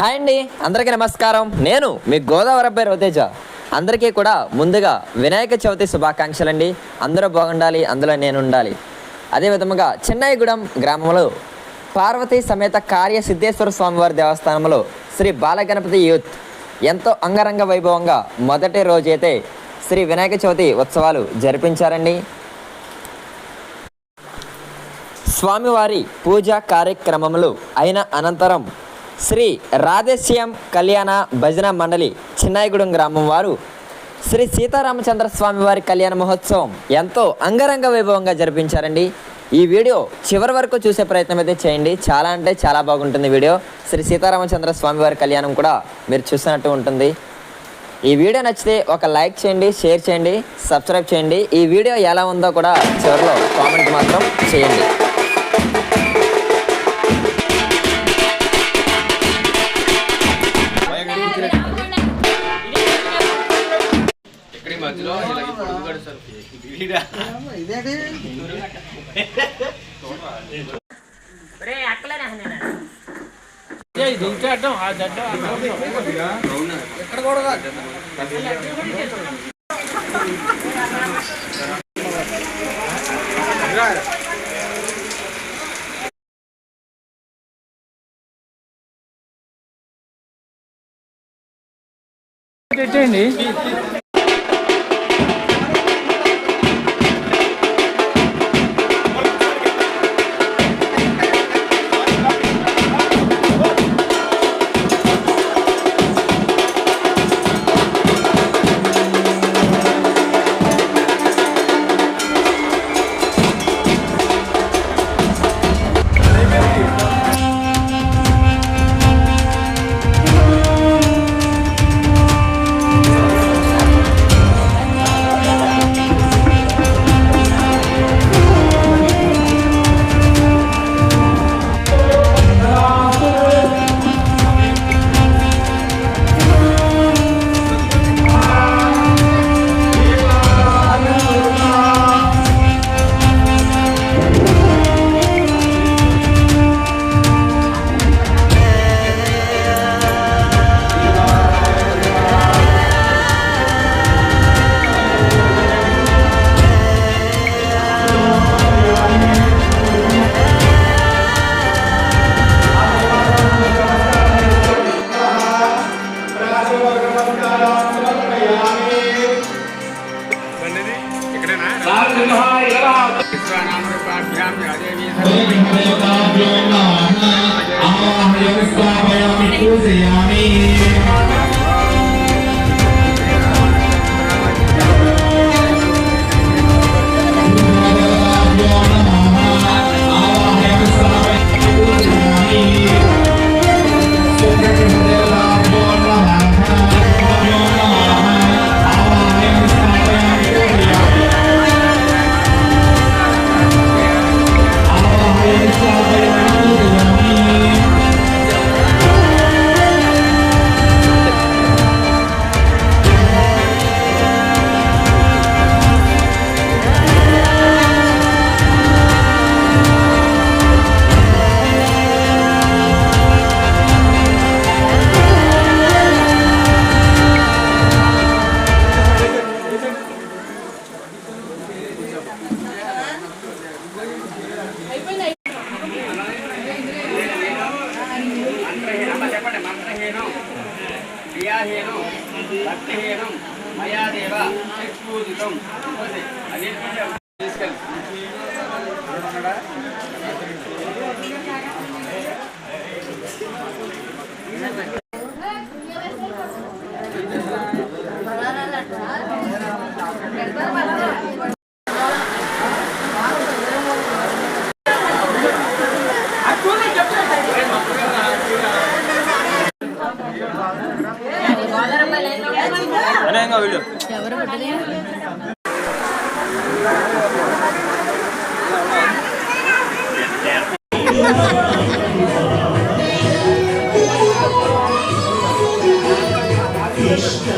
Hi అండి అందరికీ నమస్కారం. నేను మీ గోదావరి అబ్బాయి రవితేజ. అందరికీ కూడా ముందుగా వినాయక చవితి శుభాకాంక్షలు అండి అందరూ బాగుండాలి అందులో నేను ఉండాలి. అదే విధముగా చెన్నైగూడెం గ్రామంలో పార్వతీ సమేత కార్య సిద్ధేశ్వర స్వామివారి దేవస్థానంలో శ్రీ బాలగణపతి యూత్ ఎంతో అంగరంగ వైభవంగా మొదటి రోజైతే శ్రీ వినాయక చవితి ఉత్సవాలు జరిపించారండి. స్వామివారి పూజా కార్యక్రమములు అయిన అనంతరం శ్రీ రాధేశ్యాం కళ్యాణ భజన మండలి చిన్నాయిగూడెం గ్రామం వారు. శ్రీ సీతారామచంద్ర స్వామి వారి కళ్యాణ మహోత్సవం ఎంతో అంగరంగ వైభవంగా జరిపించారండి. ఈ వీడియో చివరి వరకు చూసే ప్రయత్నం అయితే చేయండి. చాలా అంటే చాలా బాగుంటుంది వీడియో. శ్రీ సీతారామచంద్ర స్వామి వారి కళ్యాణం కూడా మీరు చూసినట్టు ఉంటుంది. ఈ వీడియో నచ్చితే ఒక లైక్ చేయండి షేర్ చేయండి సబ్స్క్రైబ్ చేయండి. ఈ వీడియో ఎలా ఉందో కూడా చివరిలో కామెంట్ మాత్రం చేయండి. మధ్యలో ఇలా పొడుగు గడుస్తారు వీడా ఇదేంటి ఎక్కడ కూడా కాదు. క్రియాహీనం భక్తిహీనం మయాదేవ పూజితం అది తీసుకెళ్ళి. కృష్ణ